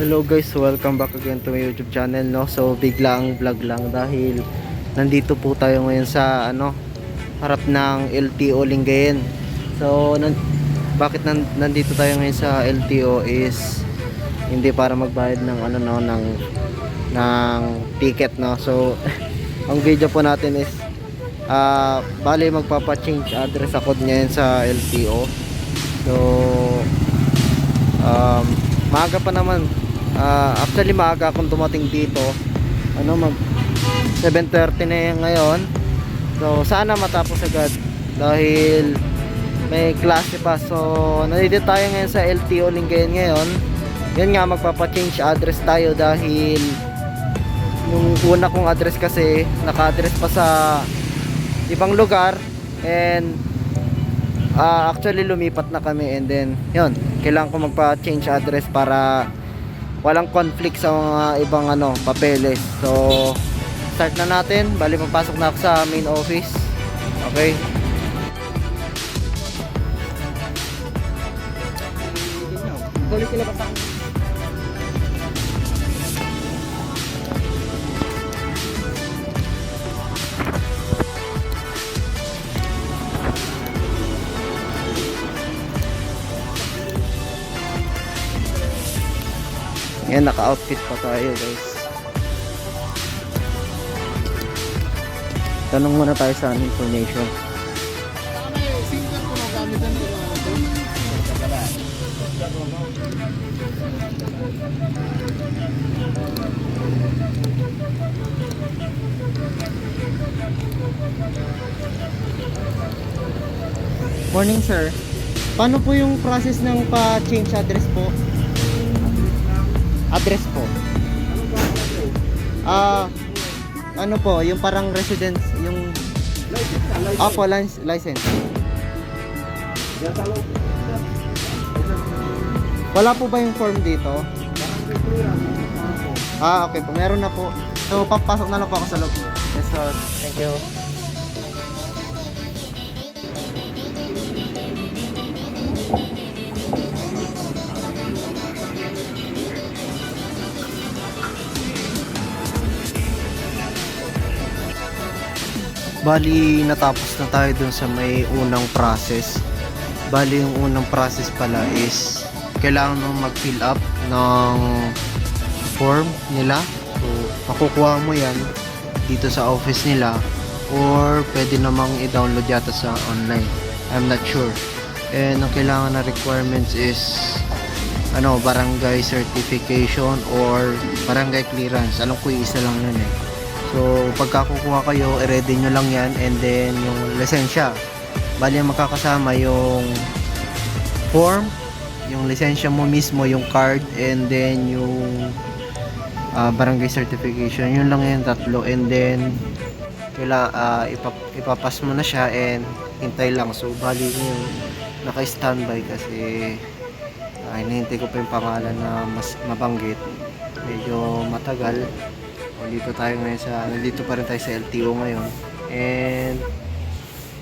Hello guys, welcome back again to my YouTube channel no. So biglang vlog lang dahil nandito po tayo ngayon sa ano harap ng LTO Lingayen. So nan bakit nan nandito tayo ngayon sa LTO is hindi para magbayad ng ano no ng ng ticket no. So ang video po natin is ah bali magpapa-change address ako ngayon sa LTO. So um, maaga pa naman Ah, actually maaga akong dumating dito. Ano mag 7.30 na yan ngayon. So sana matapos agad. Dahil may klase pa. So nandito tayo ngayon sa LTO Lingayen ngayon. Yan nga magpapa-change address tayo dahil yung una kong address kasi naka-address pa sa ibang lugar. And ah, actually lumipat na kami. And then yun kailangan ko magpa-change address para walang conflict sa mga ibang ano papeles. So start na natin. Bali papasok na ako sa main office. Okay? Balik sila pa Ngayon, naka-outfit pa tayo, guys. Tanong muna tayo sa information. Morning, sir. Paano po yung process ng pa-change address po? Address po. Ah, ano po, yung parang residence, yung Opo, lic- license. Wala po ba yung form dito? Ah, okay po. Meron na po. So, papasok na lang po ako sa loob. Yes, sir. Thank you. Bali, natapos na tayo dun sa may unang process. Bali, yung unang process pala is kailangan mo mag-fill up ng form nila. So, makukuha mo yan dito sa office nila or pwede namang i-download yata sa online. I'm not sure. And ang kailangan na requirements is ano, barangay certification or barangay clearance. Alam ko isa lang yun eh. So, pagka kukuha kayo, i-ready nyo lang yan and then yung lisensya. Bali, makakasama yung form, yung lisensya mo mismo, yung card, and then yung ah, barangay certification. Yun lang yung tatlo. And then, kaila, ah, ipap- ipapas mo na siya and hintay lang. So, bali yung naka-standby kasi uh, hinihintay ko pa yung pangalan na mas mabanggit. Medyo matagal. Nandito tayo ngayon sa, nandito pa rin tayo sa LTO ngayon. And,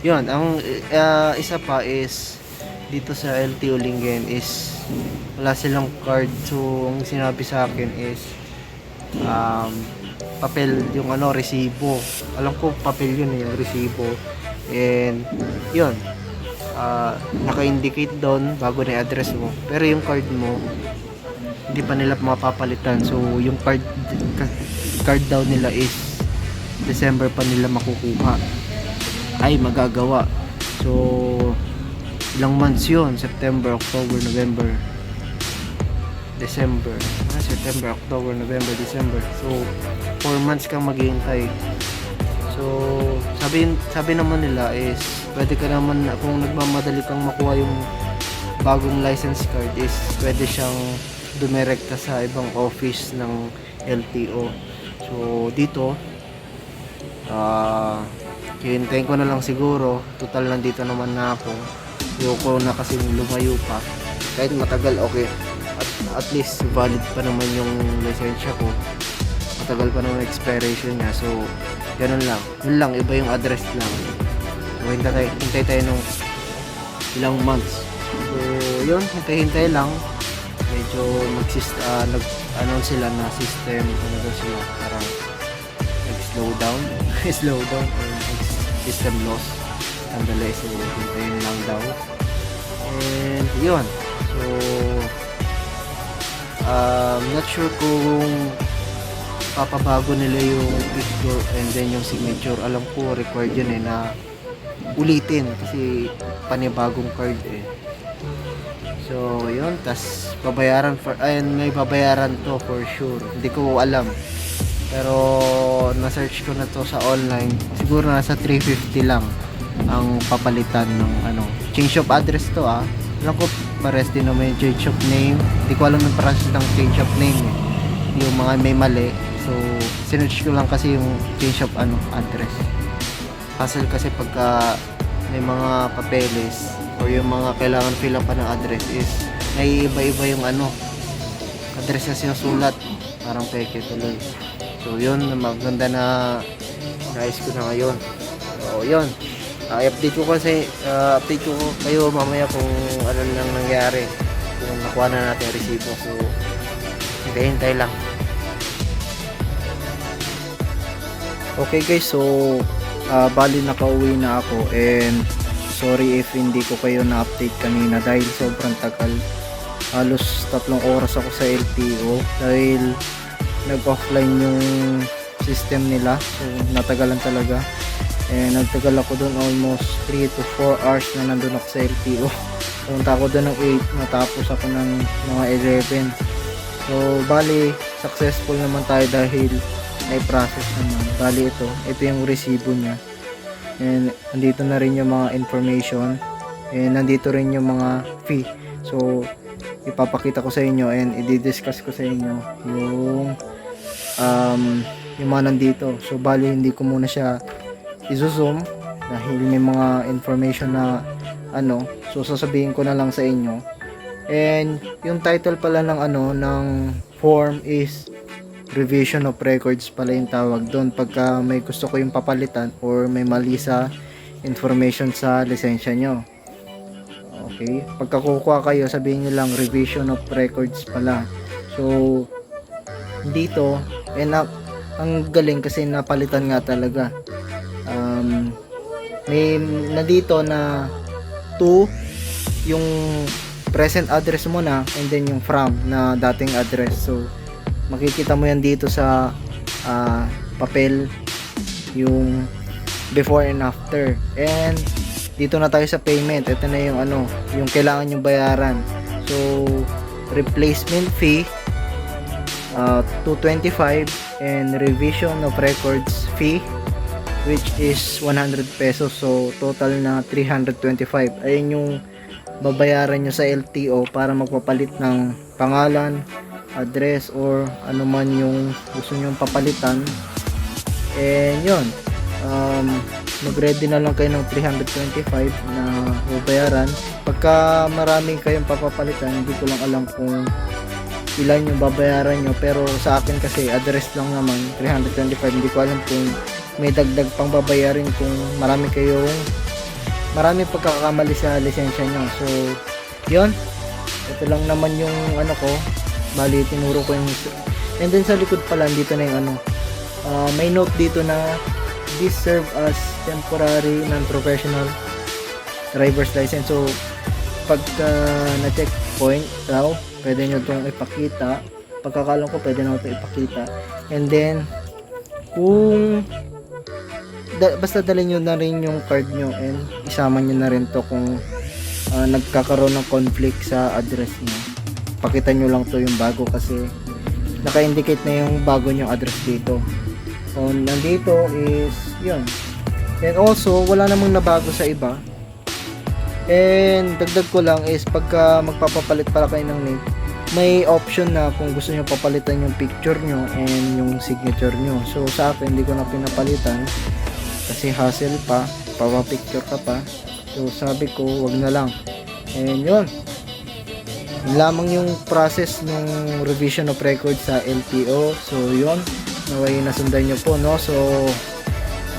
yun, ang uh, isa pa is, dito sa LTO Lingen is, wala silang card. So, ang sinabi sa akin is, um, papel, yung ano, resibo. Alam ko, papel yun eh, yung resibo. And, yun, ah, naka-indicate doon bago na i-address mo. Pero yung card mo, hindi pa nila mapapalitan. So, yung card card daw nila is December pa nila makukuha. Ay, magagawa. So, ilang months yun? September, October, November, December. Ah, September, October, November, December. So, 4 months kang maghihintay. So, sabi, sabi naman nila is, pwede ka naman, kung nagmamadali kang makuha yung bagong license card is, pwede siyang dumirekta sa ibang office ng LTO. So, dito, ah, hihintayin ko na lang siguro. Total, nandito naman na ako. Ayoko na kasi lumayo pa. Kahit matagal, okay. At, at least, valid pa naman yung lisensya ko. Matagal pa naman expiration niya. So, ganun lang. Yun lang, iba yung address lang. So, hintay, hintay tayo ng ilang months. So, yun, hintay-hintay lang. Medyo nagsist uh, nag ano sila na system ano daw sila parang nag slow down slow down or nag system loss. Sandali so hintayin lang daw. And yun. So um, not sure kung papabago nila yung picture and then yung signature. Alam ko required yun eh na ulitin kasi panibagong card eh so yun tas babayaran for ayun may babayaran to for sure. Hindi ko alam. Pero na-search ko na to sa online. Siguro nasa 350 lang ang papalitan ng ano change of address to ah. Alam ko pares din naman yung change of name. Hindi ko alam ng process ng change of name eh. yung mga may mali. So sinearch ko lang kasi yung change of ano address. Hassle kasi pagka may mga papeles or yung mga kailangan fill up pa ng address is naiiba-iba yung ano address na sinusulat parang peke tuloy. So yun maganda na nais ko na ngayon. So yun. Ah, i-update ko kasi ah, update ko kayo mamaya kung ano nang nangyari. Kung nakuha na natin yung resibo. So hintay-hintay lang. Okay guys, so ah, bali nakauwi na ako and sorry if hindi ko kayo na-update kanina dahil sobrang tagal. Halos tatlong oras ako sa LTO dahil nag-offline yung system nila. So natagalan talaga. And nagtagal ako doon almost 3 to 4 hours na nandun ako sa LTO. Punta ako doon ng 8, natapos ako ng mga 11. So bali successful naman tayo dahil ay process naman. Bali ito, ito yung resibo niya. And nandito na rin yung mga information. And nandito rin yung mga fee. So ipapakita ko sa inyo and i-discuss ko sa inyo yung um, yung mga nandito. So bali hindi ko muna siya i-zoom dahil may mga information na ano, so sasabihin ko na lang sa inyo. And yung title pala ng ano ng form is revision of records pala yung tawag doon pagka may gusto ko yung papalitan or may mali sa information sa lisensya nyo. Okay? Pagka kukuha kayo, sabihin nyo lang revision of records pala. So, dito, eh, na, ang galing kasi napalitan nga talaga. Um, may na dito na to yung present address mo na and then yung from na dating address. So, makikita mo yan dito sa ah, papel yung before and after. And dito na tayo sa payment. Ito na yung ano yung kailangan yung bayaran. So replacement fee uh, 225 and revision of records fee which is 100 pesos. So total na 325 ayun yung babayaran nyo sa LTO para magpapalit ng pangalan address or ano man yung gusto nyong papalitan. And yun um, mag-ready na lang kayo ng 325 na babayaran pagka marami kayong papapalitan hindi ko lang alam kung ilan yung babayaran nyo. Pero sa akin kasi address lang naman 325 hindi ko alam kung may dagdag pang babayarin kung marami kayong marami pagkakamali sa lisensya nyo. So yun. Ito lang naman yung ano ko bali tinuro ko yung and then sa likod pala dito na yung ano ah, may note dito na this serve as temporary non-professional driver's license. So pagka na checkpoint raw pwede nyo itong ipakita. Pagkakalam ko pwede na ito ipakita. And then kung da, basta dalhin nyo na rin yung card nyo and isama nyo na rin to kung ah, nagkakaroon ng conflict sa address nyo pakita nyo lang to yung bago kasi naka-indicate na yung bago nyong address dito. So nandito is yun. And also wala namang nabago sa iba. And dagdag ko lang is pagka magpapapalit pala kayo ng name may option na kung gusto nyo papalitan yung picture nyo and yung signature nyo. So sa akin hindi ko na pinapalitan kasi hassle pa papapicture ka pa. So sabi ko wag na lang. And yun lamang yung process ng revision of record sa LTO so yun. Naway nasundan nyo po no? So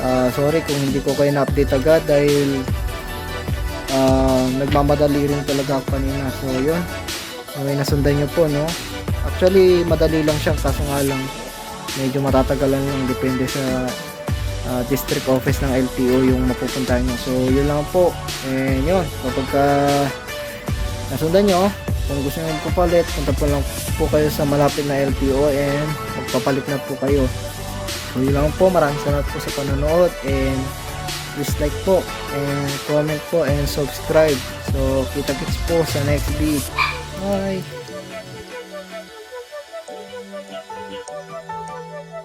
ah, sorry kung hindi ko kayo na-update agad dahil ah, nagmamadali rin talaga ako kanina. So yun. May nasundan nyo po, no? Actually, madali lang siya, kaso nga lang, medyo matatagalan lang, depende sa ah, district office ng LTO yung mapupuntahan nyo. So, yun lang po. And yun, kapag ka nasundan nyo, kung gusto nyo magpapalit, punta po lang po kayo sa malapit na LTO and magpapalit na po kayo. So, yun lang po. Maraming salamat po sa panonood and please like po and comment po and subscribe. So, kita-kits po sa next video. Bye!